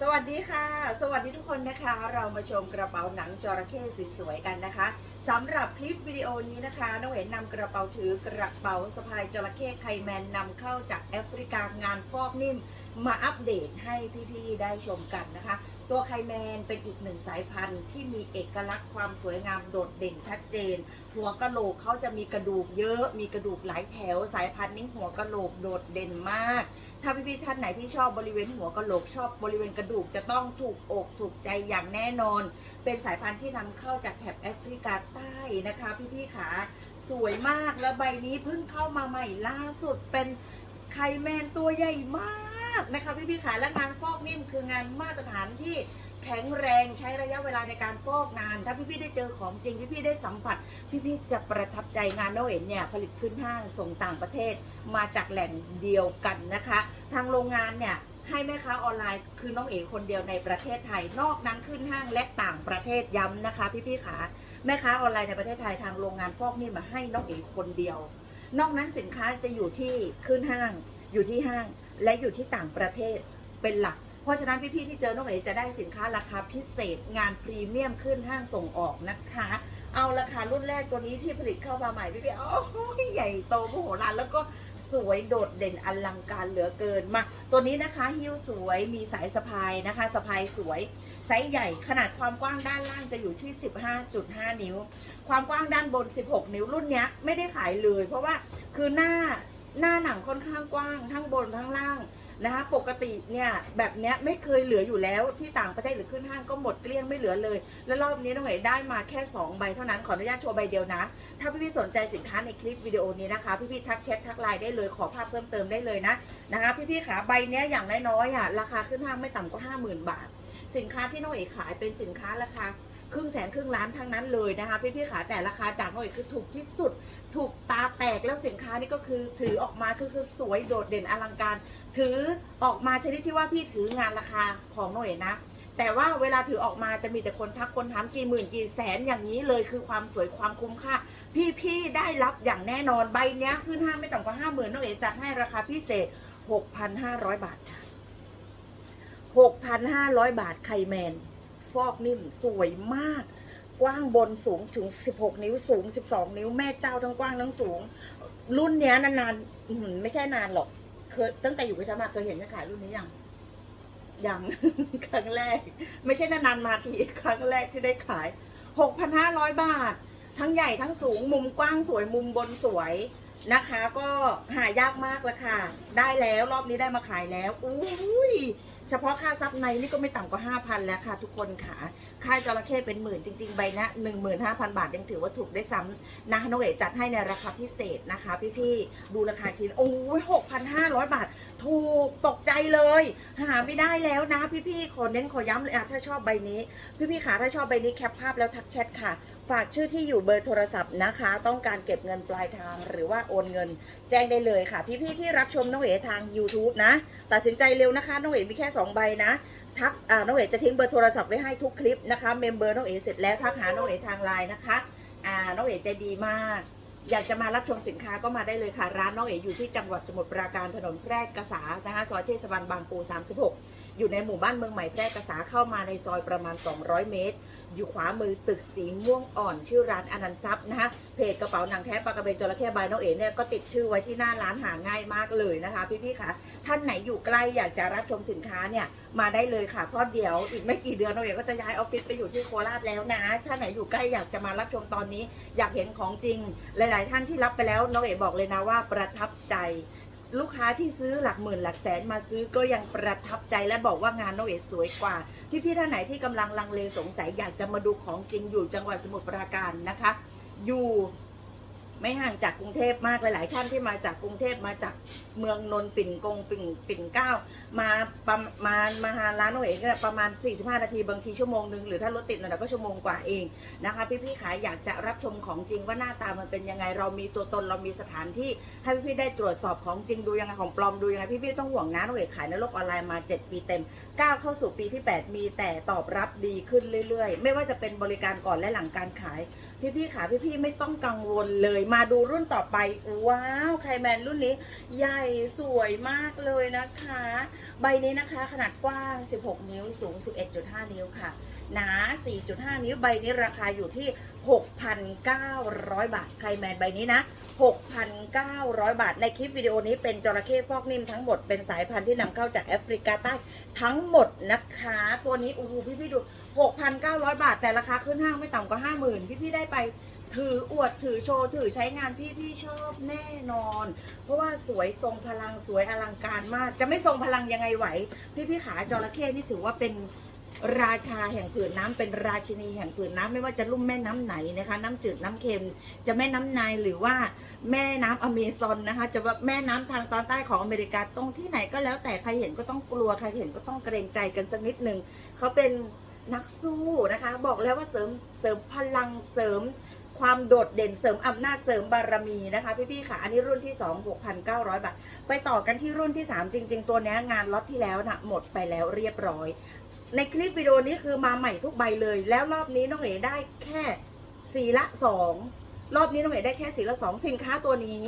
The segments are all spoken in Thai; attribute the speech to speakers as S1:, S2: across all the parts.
S1: สวัสดีค่ะ สวัสดีทุกคนนะคะ เรามาชมกระเป๋าหนังจระเข้สวยๆกันนะคะสำหรับคลิปวิดีโอนี้นะคะน้องเห็นำกระเป๋าถือกระเป๋าสะพายจระเข้ไคแมนนำเข้าจากแอฟริกางานฟอกนิ่ม มาอัปเดตให้พี่ๆได้ชมกันนะคะ ตัวไคแมนเป็นอีกหนึ่งสายพันธุ์ที่มีเอกลักษณ์ความสวยงามโดดเด่นชัดเจน หัวกะโหลกเขาจะมีกระดูกเยอะ มีกระดูกหลายแถว สายพันธุ์นี้หัวกะโหลกโดดเด่นมาก ถ้าพี่ๆท่านไหนที่ชอบบริเวณหัวกะโหลกชอบบริเวณกระดูกจะต้องถูกอกถูกใจอย่างแน่นอน เป็นสายพันธุ์ที่นำเข้าจากแถบแอฟริกาใต้นะคะ พี่ๆขาสวยมากแล้วใบนี้เพิ่งเข้ามาใหม่ล่าสุดเป็นไคแมนตัวใหญ่มาก นะคะพี่ๆขาและงานฟอกนิ่มคืองานมาตรฐานที่แข็งแรงใช้ระยะเวลาในการฟอกนาน ถ้าพี่ๆได้เจอของจริง พี่ๆได้สัมผัส พี่ๆจะประทับใจงานโนเอ็นเนี่ยผลิตขึ้นห้างส่งต่างประเทศมาจากแหล่งเดียวกันนะคะ ทางโรงงานเนี่ยให้แม่ค้าออนไลน์คือน้องเอ๋คนเดียวในประเทศไทย นอกนั้นขึ้นห้างและต่างประเทศย้ำนะคะ พี่ๆขาแม่ค้าออนไลน์ในประเทศไทยทางโรงงานฟอกนี่มาให้น้องเอ๋คนเดียว นอกนั้นสินค้าจะอยู่ที่ขึ้นห้างอยู่ที่ห้าง และอยู่ที่ต่างประเทศเป็นหลัก เพราะฉะนั้นพี่ๆที่เจอน้องเอ๋จะได้สินค้าราคาพิเศษงานพรีเมียมขึ้นห้างส่งออกนะคะ เอาราคารุ่นแรกตัวนี้ที่ผลิตเข้ามาใหม่พี่ๆโอ้โหใหญ่โตมโหฬารแล้วก็สวยโดดเด่นอลังการเหลือเกินมา ตัวนี้นะคะหิ้วสวยมีสายสะพายนะคะสะพายสวยไซส์ใหญ่ขนาดความกว้างด้านล่างจะอยู่ที่ 15.5 นิ้ว ความกว้างด้านบน 16 นิ้วรุ่นเนี้ยไม่ได้ขายเลย เพราะว่าคือหน้า หน้าหนังค่อนข้างกว้าง ทั้งบนทั้งล่างนะคะปกติเนี่ยแบบเนี้ยไม่เคยเหลืออยู่แล้วที่ต่างประเทศหรือขึ้นห้างก็หมดเกลี้ยงไม่เหลือเลย แล้วรอบนี้น้องเอ๋ได้มาแค่ 2 ใบเท่านั้นขออนุญาตโชว์ใบเดียวนะ ถ้าพี่ๆสนใจสินค้าในคลิปวิดีโอนี้นะคะ พี่ๆทักแชททักไลน์ได้เลยขอภาพเพิ่มเติมได้เลยนะนะคะพี่ๆขาใบเนี้ยอย่างน้อยๆอะราคาขึ้นห้างไม่ต่ำกว่า 50,000 บาท สินค้าที่น้องเอ๋ขายเป็นสินค้าราคา รึ่งแสนครึ่งล้านทั้งนั้นเลยนะคะพี่ๆขาแต่ราคาจากน้องเอ๋คือถูกที่สุด ถูกตาแตกแล้วสินค้านี่ก็คือถือออกมาคือคือสวยโดดเด่นอลังการ ถือออกมาชนิดที่ว่าพี่ถืองานราคาของหน้องเอ๋นะแต่ว่าเวลาถือออกมาจะมีแต่คนทักคนถามกี่หมื่นกี่แสนอย่างนี้เลยคือความสวยความคุ้มค่า พี่ๆได้รับอย่างแน่นอนใบเนี้ยขึ้นห้างไม่ต่ำกว่าห้าหมื่นน้องเอ๋จัดให้ราคาพิเศษ6,500บาทค่ะ6,500บาทไคแมน ฟอกนิ่มสวยมาก กว้างบนสูงถึง 16 นิ้วสูง 12 นิ้วแม่เจ้าทั้งกว้างทั้งสูง รุ่นเนี้ยนานๆไม่ใช่นานหรอกเคยตั้งแต่อยู่กับฉันมาเคยเห็นฉันขายรุ่นนี้ยังยังครั้งแรก ไม่ใช่นานๆมาทีครั้งแรกที่ได้ขาย 6,500 บาท ทั้งใหญ่ทั้งสูงมุมกว้างสวยมุมบนสวยนะคะ ก็หายากมากละค่ะ ได้แล้วรอบนี้ได้มาขายแล้วอุ้ย เฉพาะค่าซับในนี่ก็ไม่ต่ำกว่า 5,000 แล้วค่ะ ทุกคนค่ะค่าจระเข้เป็นหมื่นจริง ๆ ใบนะ15,000 บาทยังถือว่าถูกได้ซ้ำนะน้องเอ๋จัดให้ในราคาพิเศษนะคะ พี่ๆดูราคาทีนโอ้ย6,500 บาท ถูกตกใจเลย หาไม่ได้แล้วนะ พี่ๆขอเน้นขอย้ำเลยอะถ้าชอบใบนี้ พี่ๆขาถ้าชอบใบนี้แคปภาพแล้วทักแชทค่ะ ฝากชื่อที่อยู่เบอร์โทรศัพท์นะคะ ต้องการเก็บเงินปลายทางหรือว่าโอนเงิน แจ้งได้เลยค่ะ พี่ๆที่รับชมน้องเอ๋ทาง YouTube นะ ตัดสินใจเร็วนะคะน้องเอ๋มีแค่2ใบนะ ทักอ่าน้องเอ๋จะทิ้งเบอร์โทรศัพท์ไว้ให้ทุกคลิปนะคะ เมมเบอร์น้องเอ๋เสร็จแล้วทักหาน้องเอ๋ทางไลน์นะคะอ่าน้องเอ๋ใจดีมาก อยากจะมารับชมสินค้าก็มาได้เลยค่ะ ร้านน้องเอ๋อยู่ที่จังหวัดสมุทรปราการถนนแพร่กษานะคะซอยเทศบาลบางปู 36 อยู่ในหมู่บ้านเมืองใหม่แพร่กษาเข้ามาในซอยประมาณ 200 เมตร อยู่ขวามือตึกสีม่วงอ่อน ชื่อร้านอนันต์ทรัพย์นะคะเพจกระเป๋าหนังแท้ปลากระเบนจระเข้บายน้องเอ๋เนี่ยก็ติดชื่อไว้ที่หน้าร้านหาง่ายมากเลยนะคะ พี่ๆค่ะท่านไหนอยู่ใกล้อยากจะรับชมสินค้าเนี่ยมาได้เลยค่ะเพราะเดี๋ยวอีกไม่กี่เดือนน้องเอ๋ก็จะย้ายออฟฟิศไปอยู่ที่โคราชแล้วนะท่านไหนอยู่ใกล้อยากจะมารับชมตอนนี้ อยากเห็นของจริงหลายๆ ท่านที่รับไปแล้วน้องเอ๋บอกเลยนะว่าประทับใจ ลูกค้าที่ซื้อหลักหมื่นหลักแสนมาซื้อก็ยังประทับใจและบอกว่างานน้องเอ๋สวยกว่า พี่ๆท่านไหนที่กำลังลังเลสงสัยอยากจะมาดูของจริงอยู่จังหวัดสมุทรปราการนะคะ อยู่ ไม่ห่างจากกรุงเทพมากหลาย ๆ ท่านที่มาจากกรุงเทพมาจากเมืองนนท์ปิ่นกงปิ่นปิ่นเกล้ามาประมาณมาหาร้านน้อเอ๋ก็ประมาณ 45 นาทีบางทีชั่วโมงหนึ่งหรือถ้ารถติดหน่อยก็ชั่วโมงกว่าเองนะคะ พี่ๆขายอยากจะรับชมของจริงว่าหน้าตามันเป็นยังไงเรามีตัวตนเรามีสถานที่ให้พี่ๆได้ตรวจสอบของจริงดูยังไงของปลอมดูยังไงพี่ๆต้องห่วงนะน้องเอ๋ขายในโลกออนไลน์มา 7 ปีเต็มก้าวเข้าสู่ปีที่ 8 มีแต่ตอบรับดีขึ้นเรื่อย ๆ ไม่ว่าจะเป็นบริการก่อนและหลังการขาย พี่ๆขาพี่ๆไม่ต้องกังวลเลยมาดูรุ่นต่อไป ว้าวไคแมนรุ่นนี้ ใหญ่สวยมากเลยนะคะ ใบนี้นะคะขนาดกว้าง 16 นิ้วสูง 11.5 นิ้วค่ะ หนา 4.5 นิ้วใบนี้ราคาอยู่ที่ 6,900 บาทใคแมนใบนี้นะ 6,900 บาท ในคลิปวิดีโอนี้เป็นจระเข้ฟอกนิ่มทั้งหมดเป็นสายพันธุ์ที่นำเข้าจากแอฟริกาใต้ทั้งหมดนะคะ ตัวนี้โอ้โหพี่พี่ๆดู 6,900 บาท แต่ราคาขึ้นห้างไม่ต่ำกว่า 50,000 พี่พี่ๆได้ไป ถืออวดถือโชว์ถือใช้งานพี่พี่ชอบแน่นอน เพราะว่าสวยทรงพลังสวยอลังการมาก จะไม่ทรงพลังยังไงไหว พี่พี่ขาจระเข้นี่ถือว่าเป็นราชาแห่งผืนน้ำเป็นราชินีแห่งผืนน้ำไม่ว่าจะลุ่มแม่น้ำไหนนะคะ น้ำจืดน้ำเค็ม จะแม่น้ำนายหรือว่าแม่น้ำอเมซอนนะคะ จะว่าแม่น้ำทางตอนใต้ของอเมริกาตรงที่ไหนก็แล้วแต่ใครเห็นก็ต้องกลัวใครเห็นก็ต้องเกรงใจกันสักนิดหนึ่งเขาเป็นนักสู้นะคะ บอกแล้วว่าเสริมเสริมพลังเสริม ความโดดเด่นเสริมอำนาจเสริมบารมีนะคะ พี่ๆค่ะ อันนี้รุ่นที่ 2 6,900 บาท ไปต่อกันที่รุ่นที่ 3 จริง ๆ ตัวนี้งานล็อตที่แล้วนะหมดไปแล้วเรียบร้อย ในคลิปวิดีโอนี้คือมาใหม่ทุกใบเลย แล้วรอบนี้น้องเอ๋ได้แค่สีละ 2 รอบนี้น้องเอ๋ได้แค่สีละ 2 สินค้าตัวนี้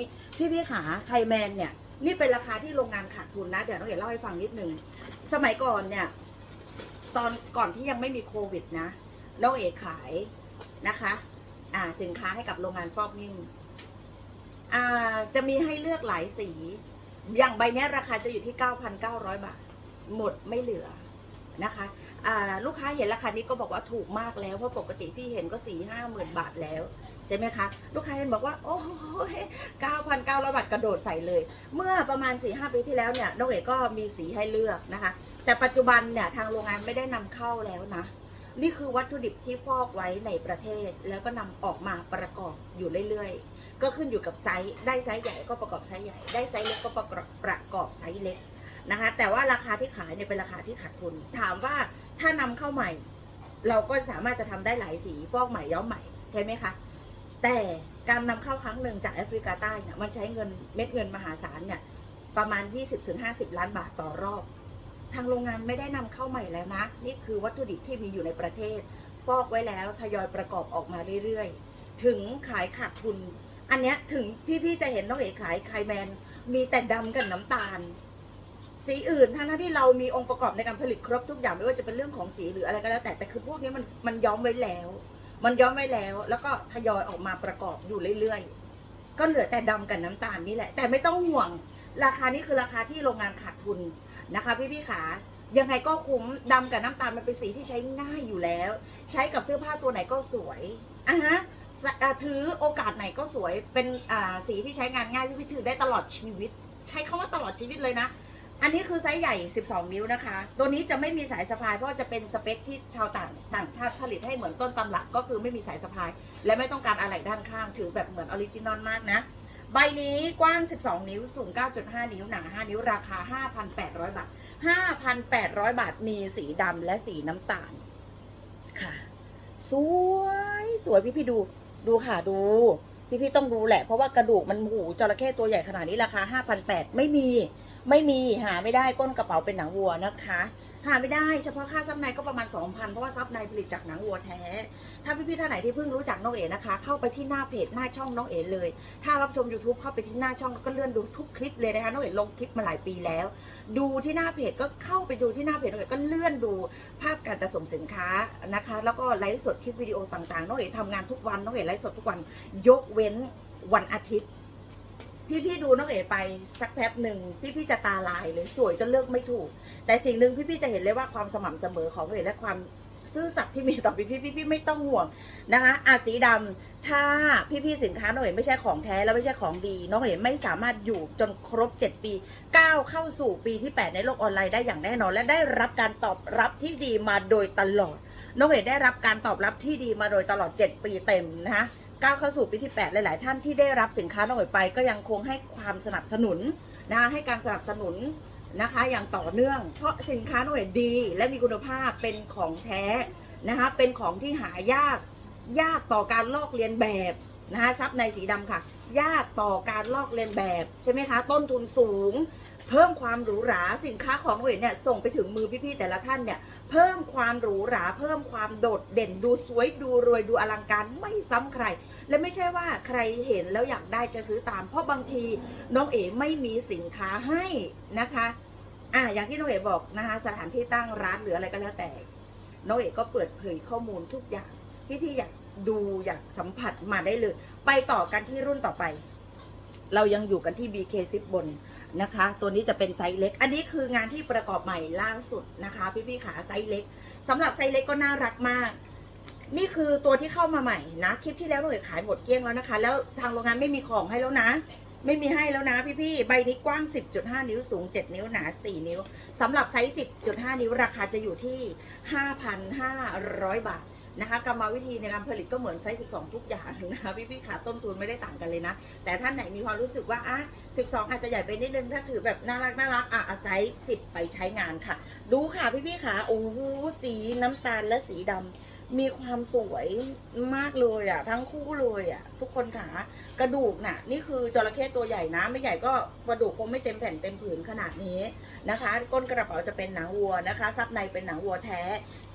S1: พี่ๆค่ะไคแมนเนี่ยนี่เป็นราคาที่โรงงานขาดทุนนะเดี๋ยวน้องเอ๋เล่าให้ฟังนิดนึงสมัยก่อนเนี่ยตอนก่อนที่ยังไม่มีโควิดนะน้องเอ๋ขายนะคะ อ่าสินค้าให้กับโรงงานฟอกนิ่มอ่าจะมีให้เลือกหลายสี อย่างใบนี้ราคาจะอยู่ที่ 9,900 บาท หมดไม่เหลือนะคะอ่าลูกค้าเห็นราคานี้ก็บอกว่าถูกมากแล้ว เพราะปกติพี่เห็นก็สี่ห้าหมื่นบาทแล้ว ใช่ไหมคะ ลูกค้าเห็นบอกว่า โอ้ย9,900บาทกระโดดใส่เลย เมื่อประมาณ4-5ปีที่แล้วเนี่ยน้องเอ๋ก็มีสีให้เลือกนะคะ แต่ปัจจุบันเนี่ยทางโรงงานไม่ได้นำเข้าแล้วนะ นี่คือวัตถุดิบที่ฟอกไว้ในประเทศ แล้วก็นำออกมาประกอบอยู่เรื่อยๆ ก็ขึ้นอยู่กับไซส์ได้ไซส์ใหญ่ก็ประกอบไซส์ใหญ่ ได้ไซส์เล็กก็ประกอบประกอบไซส์เล็กนะคะแต่ว่าราคาที่ขายเนี่ยเป็นราคาที่ขาดทุน ถามว่าถ้านำเข้าใหม่ เราก็สามารถจะทำได้หลายสีฟอกใหม่ย้อมใหม่ใช่ไหมคะแต่การนำเข้าครั้งหนึ่งจากแอฟริกาใต้เนี่ยมันใช้เงินเม็ดเงินมหาศาลเนี่ยประมาณ 20-50 ล้านบาทต่อรอบ ทางโรงงานไม่ได้นำเข้าใหม่แล้วนะ นี่คือวัตถุดิบที่มีอยู่ในประเทศ ฟอกไว้แล้วทยอยประกอบออกมาเรื่อยๆ ถึงขายขาดทุน อันเนี้ยถึงพี่ๆจะเห็นน้องเอ๋ขายไคแมน มีแต่ดำกับน้ำตาล สีอื่นทั้งที่เรามีองค์ประกอบในการผลิตครบทุกอย่างไม่ว่าจะเป็นเรื่องของสีหรืออะไรก็แล้ว แต่แต่คือพวกนี้มันมันย้อมไว้แล้ว มันย้อมไว้แล้ว แล้วก็ทยอยออกมาประกอบอยู่เรื่อยๆ ก็เหลือแต่ดำกับน้ำตาลนี่แหละ แต่ไม่ต้องห่วง ราคานี้คือราคาที่โรงงานขาดทุน นะคะพี่ๆขายังไงก็คุ้มดำกับน้ำตาลมันเป็นสีที่ใช้ง่ายอยู่แล้ว ใช้กับเสื้อผ้าตัวไหนก็สวยอะฮะถือโอกาสไหนก็สวยเป็นสีที่ใช้งานง่ายพี่ๆถือได้ตลอดชีวิต ใช้คาว่าตลอดชีวิตเลยนะ อันนี้คือไซส์ใหญ่ 12 นิ้วนะคะ ตัวนี้จะไม่มีสายสะพาย เพราะจะเป็นสเปคที่ชาวต่างต่างชาติผลิตให้เหมือนต้นตำรับก็คือไม่มีสายสะพาย และไม่ต้องการอะไรด้านข้างถือแบบเหมือนออริจินอลมากนะ ใบนี้กว้าง 12 นิ้ว สูง 9.5 นิ้ว หนา5 นิ้ว ราคา 5,800 บาท 5,800 บาท มีสีดำและสีน้ำตาล ค่ะ สวย สวยพี่พี่ดู ดูค่ะ ดู พี่พี่ต้องดูแหละ เพราะว่ากระดูกมันหูจระเข้ตัวใหญ่ขนาดนี้ราคา 5,800 ไม่มี ไม่มี หาไม่ได้ ก้นกระเป๋าเป็นหนังวัวนะคะ หาไม่ได้เฉพาะค่าซับในก็ประมาณ 2,000 เพราะว่าซับในผลิตจากหนังวัวแท้ ถ้าพี่ๆท่านไหนที่เพิ่งรู้จักน้องเอ๋นะคะ เข้าไปที่หน้าเพจหน้าช่องน้องเอ๋เลย ถ้ารับชม YouTube เข้าไปที่หน้าช่องแล้วก็เลื่อนดูทุกคลิปเลยนะคะน้องเอ๋ลงคลิปมาหลายปีแล้ว ดูที่หน้าเพจก็เข้าไปดูที่หน้าเพจน้องเอ๋ก็เลื่อนดูภาพการจัดส่งสินค้านะคะ แล้วก็ไลฟ์สดคลิปวิดีโอต่างๆน้องเอ๋ทำงานทุกวันน้องเอ๋ไลฟ์สดทุกวันยกเว้นวันอาทิตย์ พี่ๆดูน้องเอ๋ไปสักแป๊บหนึ่งพี่ๆจะตาลายเลยสวยจนเลือกไม่ถูก แต่สิ่งหนึ่งพี่ๆจะเห็นเลยว่าความสม่ำเสมอของน้องเอ๋และความซื่อสัตย์ที่มีต่อพี่ๆพี่ๆไม่ต้องห่วงนะคะอาสีดำถ้าพี่ๆสินค้าน้องเอ๋ไม่ใช่ของแท้แล้วไม่ใช่ของดี น้องเอ๋ไม่สามารถอยู่จนครบ 7 ปีก้าวเข้าสู่ปีที่ 8 ในโลกออนไลน์ได้อย่างแน่นอน และได้รับการตอบรับที่ดีมาโดยตลอด น้องเอ๋ได้รับการตอบรับที่ดีมาโดยตลอด 7 ปีเต็มนะคะ ก้าวเข้าสู่ปีที่ 8 หลาย ๆ ท่านที่ได้รับสินค้าน้องเอ๋ไปก็ยังคงให้ความสนับสนุนนะคะให้การสนับสนุนนะคะอย่างต่อเนื่อง เพราะสินค้าน้องเอ๋ดีและมีคุณภาพเป็นของแท้นะคะเป็นของที่หายากยากต่อการลอกเลียนแบบนะคะซับในสีดำค่ะ ยากต่อการลอกเลียนแบบใช่ไหมคะต้นทุนสูง เพิ่มความหรูหราสินค้าของเอ๋เนี่ยส่งไปถึงมือพี่ๆแต่ละท่านเนี่ยเพิ่มความหรูหรา เพิ่มความโดดเด่นดูสวยดูรวยดูอลังการไม่ซ้ำใคร และไม่ใช่ว่าใครเห็นแล้วอยากได้จะซื้อตาม เพราะบางทีน้องเอ๋ไม่มีสินค้าให้นะคะอะอย่างที่น้องเอ๋บอกนะคะสถานที่ตั้งร้านหรืออะไรก็แล้วแต่น้องเอกก็เปิดเผยข้อมูลทุกอย่างพี่ๆอยากดูอยากสัมผัสมาได้เลย ไปต่อกันที่รุ่นต่อไป เรายังอยู่กันที่ BK10 บน นะคะ ตัวนี้จะเป็นไซส์เล็ก อันนี้คืองานที่ประกอบใหม่ล่าสุดนะคะ พี่ๆขาไซส์เล็กสำหรับไซส์เล็กก็น่ารักมาก นี่คือตัวที่เข้ามาใหม่นะ คลิปที่แล้วน้องเอกขายหมดเกลี้ยงแล้วนะคะ แล้วทางโรงงานไม่มีของให้แล้วนะ ไม่มีให้แล้วนะพี่ๆ ใบนี้กว้าง 10.5 นิ้ว สูง 7 นิ้ว หนา 4 นิ้ว สำหรับไซส์ 10.5 นิ้ว ราคาจะอยู่ที่ 5,500 บาท นะคะกรรมวิธีในการผลิตก็เหมือนไซส์ 12 ทุกอย่างนะคะพี่ๆขาต้นทุนไม่ได้ต่างกันเลยนะ แต่ท่านไหนมีความรู้สึกว่าอะ12 อาจจะใหญ่ไปนิดนึง ถ้าถือแบบน่ารักน่ารักอะไซส์ 10 ไปใช้งานค่ะ ดูค่ะพี่ๆขาโอ้โหสีน้ำตาลและสีดำมีความสวยมากเลยอะ ทั้งคู่เลยอะ ทุกคนขากระดูกน่ะ นี่คือจระเข้ตัวใหญ่นะ ไม่ใหญ่ก็กระดูกคงไม่เต็มแผ่นเต็มผืนขนาดนี้นะคะ ก้นกระเป๋าจะเป็นหนังวัวนะคะ ซับในเป็นหนังวัวแท้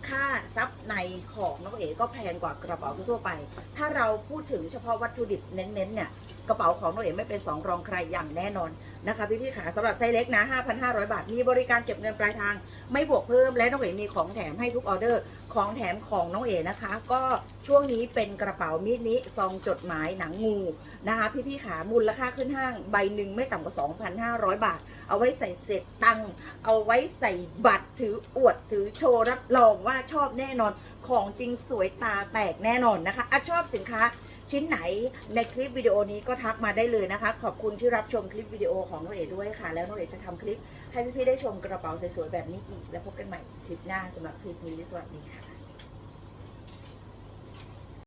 S1: ค่าซับในของน้องเอ๋ก็แพงกว่ากระเป๋าทั่วไป ถ้าเราพูดถึงเฉพาะวัตถุดิบเน้นๆเนี่ยกระเป๋าของน้องเอ๋ไม่เป็นสองรองใครอย่างแน่นอนนะคะพี่ๆขาสำหรับไซส์เล็กนะ 5,500 บาท มีบริการเก็บเงินปลายทาง ไม่บวกเพิ่มและน้องเอ๋มีของแถมให้ทุกออเดอร์ ของแถมของน้องเอ๋นะคะ ก็ช่วงนี้เป็นกระเป๋ามินิซองจดหมายหนังงู นะคะพี่ๆขามูลค่าขึ้นห้างใบหนึ่งไม่ต่ำกว่า 2,500 บาท เอาไว้ใส่เศษตังค์เอาไว้ใส่บัตรถืออวดถือโชว์รับรองว่าชอบแน่นอนของจริงสวยตาแตกแน่นอนนะคะอะชอบสินค้าชิ้นไหนในคลิปวิดีโอนี้ก็ทักมาได้เลยนะคะ ขอบคุณที่รับชมคลิปวิดีโอของน้องเอ๋ด้วยค่ะ แล้วน้องเอ๋จะทำคลิปให้พี่ๆได้ชมกระเป๋าสวยๆแบบนี้อีก แล้วพบกันใหม่คลิปหน้าสำหรับคลิปนี้สวัสดีค่ะ